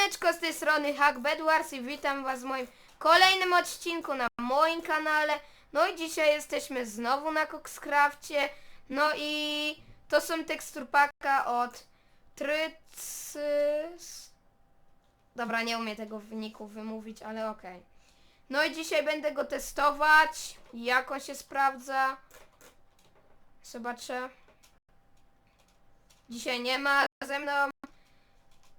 Siemaneczko, z tej strony Hack Bedwars i witam was w moim kolejnym odcinku na moim kanale. No i dzisiaj jesteśmy znowu na Coxcrafcie. No i to są teksturpaka od Trycys... Dobra, nie umiem tego wyniku wymówić, ale okej. No i dzisiaj będę go testować, jak on się sprawdza. Zobaczę. Dzisiaj nie ma ze mną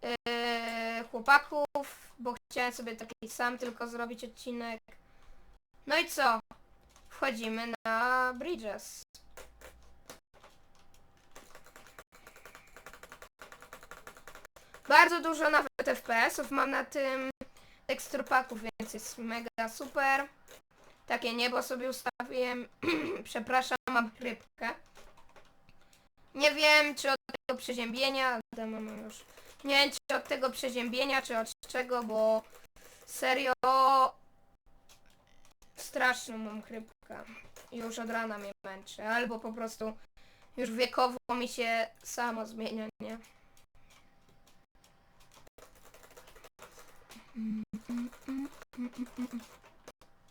yy, chłopaków, bo chciałem sobie taki sam tylko zrobić odcinek. No i co? Wchodzimy na Bridges. Bardzo dużo nawet FPS-ów mam na tym teksturpaku, więc jest mega super. Takie niebo sobie ustawiłem. Przepraszam, mam rybkę. Nie wiem, czy od tego przeziębienia, ale mam już. Nie wiem, czy od tego przeziębienia, czy od czego, bo serio straszną mam chrypkę. Już od rana mnie męczy, albo po prostu już wiekowo mi się samo zmienia, nie?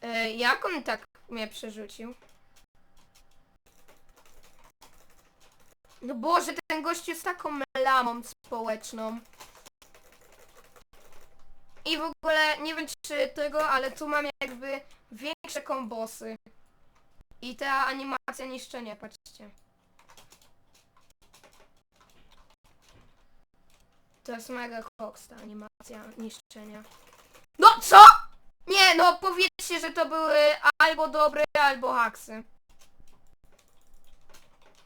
E, jak on tak mnie przerzucił? No Boże, ten gość jest taką lamą społeczną. I w ogóle nie wiem czy tego, ale tu mam jakby większe kombosy. I ta animacja niszczenia, patrzcie. To jest mega koks ta animacja niszczenia. No co? Nie, no powiedzcie, że to były albo dobre, albo haksy.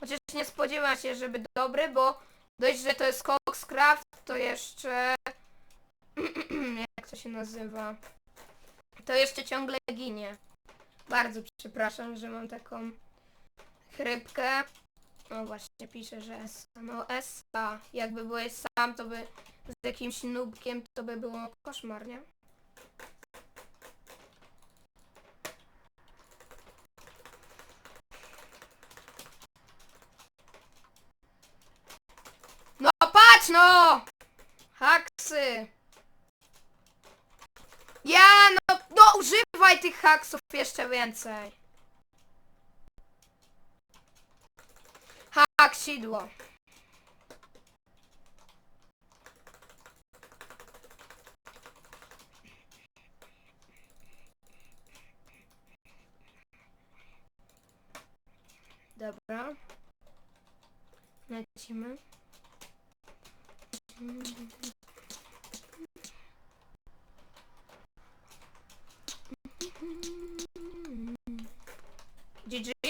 Chociaż nie spodziewam się, żeby dobre, bo dość, że to jest Coxcraft, to jeszcze... Jak to się nazywa? To jeszcze ciągle ginie. Bardzo przepraszam, że mam taką chrypkę. No właśnie, pisze, że S. No S, a jakby byłeś sam, to by z jakimś nubkiem, to by było koszmar, nie? No patrz no! Haksy! Ja no, no używaj tych haksów jeszcze więcej. Hak sidło. Dobra. Lecimy.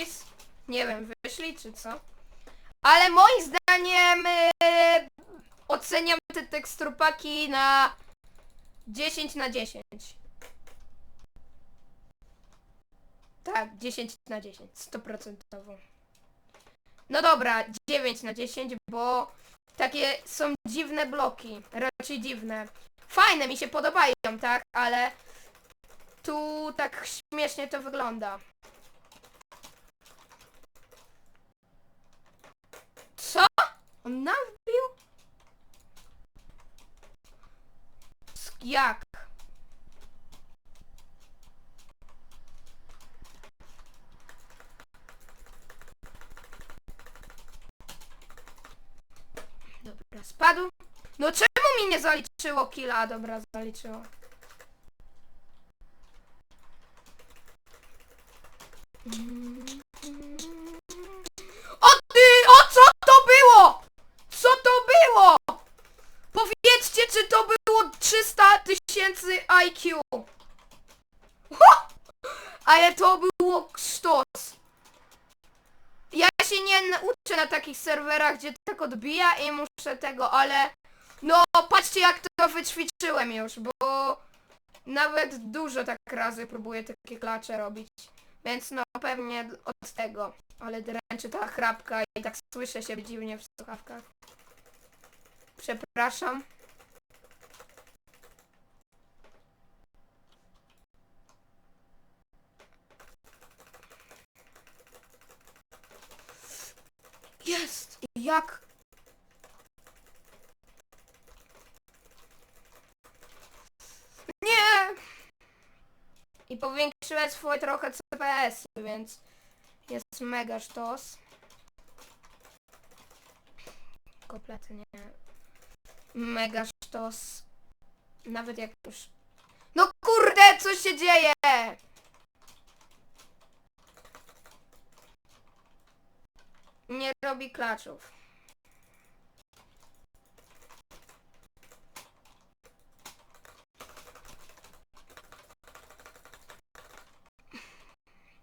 GG's? Nie wiem, wyszli czy co? Ale moim zdaniem yy, oceniam te teksturpaki na 10 na 10. Tak, 10 na 10, 100%. No dobra, 9 na 10, bo takie są dziwne bloki, raczej dziwne. Fajne, mi się podobają, tak, ale tu tak śmiesznie to wygląda. Co? Nabił? Sk- Jak? Dobra, spadł. No czemu mi nie zaliczyło killa? Dobra, zaliczyło. O ty! O co to było? Co to było? Powiedzcie, czy to było 300 tysięcy IQ. Ho! Ale to było sztos. Ja się nie uczę na takich serwerach, gdzie tak odbija i muszę tego, ale no patrzcie jak to wyćwiczyłem już, bo nawet dużo tak razy próbuję takie klacze robić. Więc no pewnie od tego. Ale dręczy ta chrapka i tak słyszę się dziwnie w słuchawkach. Przepraszam. jak? Nie! I powiększyłem swoje trochę CPS, więc jest mega sztos. Kompletnie mega sztos. Nawet jak już... No kurde, co się dzieje? Nie robi klaczów.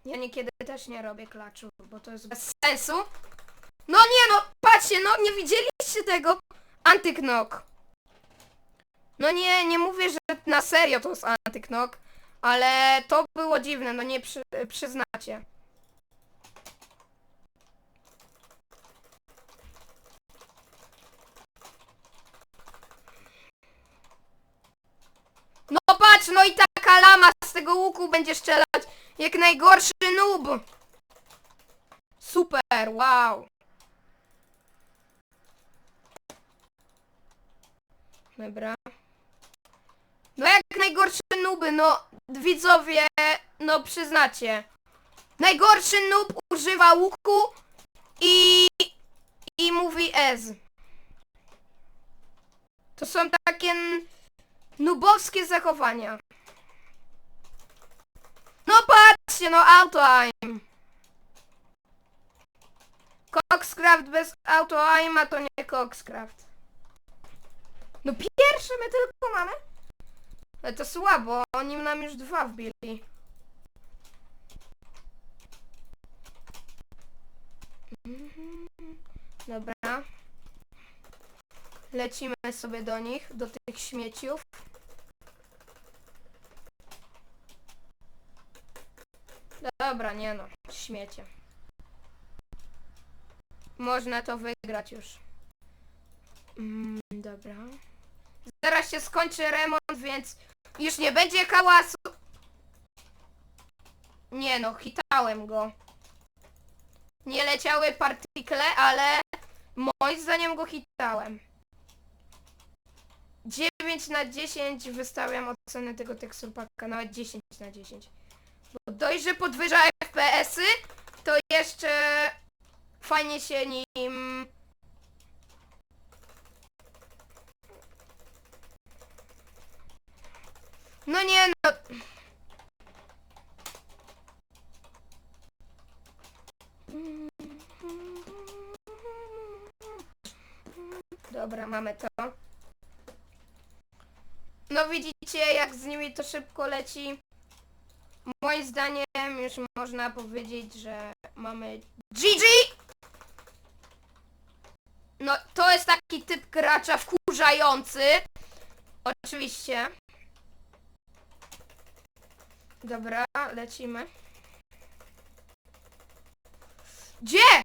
Ja niekiedy też nie robię klaczów, bo to jest bez sensu. No nie no, patrzcie, no nie widzieliście tego? Antyknok. No nie, nie mówię, że na serio to jest antyknok, ale to było dziwne, no nie przy, przyznacie. Patrz, no i taka lama z tego łuku będzie strzelać jak najgorszy noob. Super, wow. Dobra. No jak najgorsze nuby, no widzowie, no przyznacie. Najgorszy noob używa łuku i i mówi ez. To są takie nubowskie zachowania. No patrzcie, no auto aim. Coxcraft bez auto aima to nie Coxcraft. No pierwsze my tylko mamy? Ale to słabo, oni nam już dwa wbili. Dobra. Lecimy sobie do nich, do tych śmieciów. Dobra, nie no, śmiecie. Można to wygrać już. Mm, dobra. Zaraz się skończy remont, więc już nie będzie hałasu. Nie no, hitałem go. Nie leciały partykle, ale moim zdaniem go hitałem. 9 na 10 wystawiam ocenę tego teksturpaka, nawet 10 na 10. Bo dość, że podwyża FPS-y, to jeszcze fajnie się nim... No nie no... Dobra, mamy to. No widzicie, jak z nimi to szybko leci. Moim zdaniem już można powiedzieć, że mamy GG! No, to jest taki typ gracza wkurzający. Oczywiście. Dobra, lecimy. Gdzie?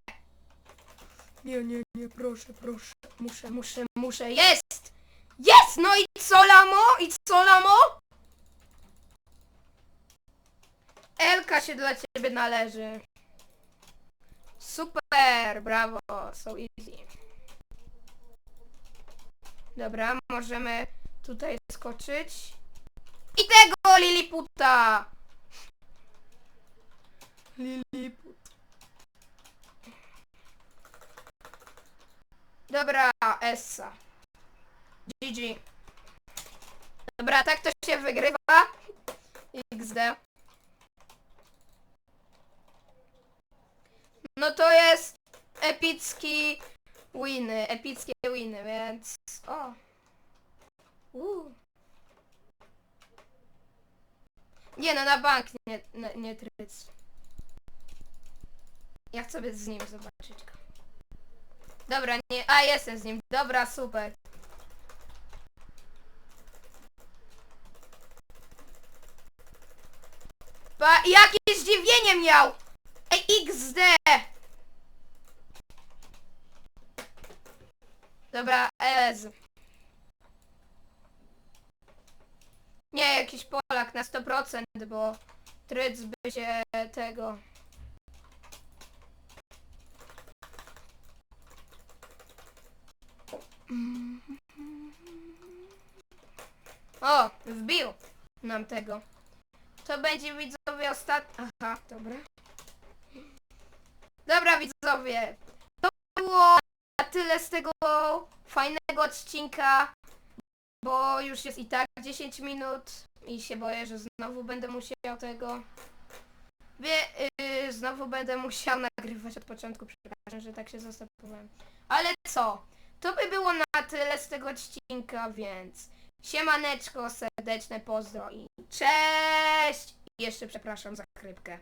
Nie, nie, nie, proszę, proszę. Muszę, muszę, muszę. Jest! Jest! No i co, lamo? I co, lamo? Elka się dla ciebie należy. Super, brawo, so easy. Dobra, możemy tutaj skoczyć. I tego Liliputa! Liliput. Dobra, Essa. GG. Dobra, tak to się wygrywa. XD. No to jest epicki winy, epickie winy, więc... O. Uuu. Nie no, na bank nie, nie, nie tryc. Ja chcę sobie z nim zobaczyć. Dobra, nie, a jestem z nim. Dobra, super. Ba, jakie zdziwienie miał! Ej, XD! Dobra, Ez. Nie, jakiś Polak na 100%, bo Tryc by się tego... O, wbił nam tego. To będzie widzowie ostatni... Aha, dobra. Dobra widzowie. To było tyle z tego fajnego odcinka. Bo już jest i tak 10 minut i się boję, że znowu będę musiał tego... Wie, yy, znowu będę musiał nagrywać od początku, przepraszam, że tak się zastopowałem. Ale co? To by było na tyle z tego odcinka, więc siemaneczko, serdeczne pozdro i cześć! I jeszcze przepraszam za chrypkę.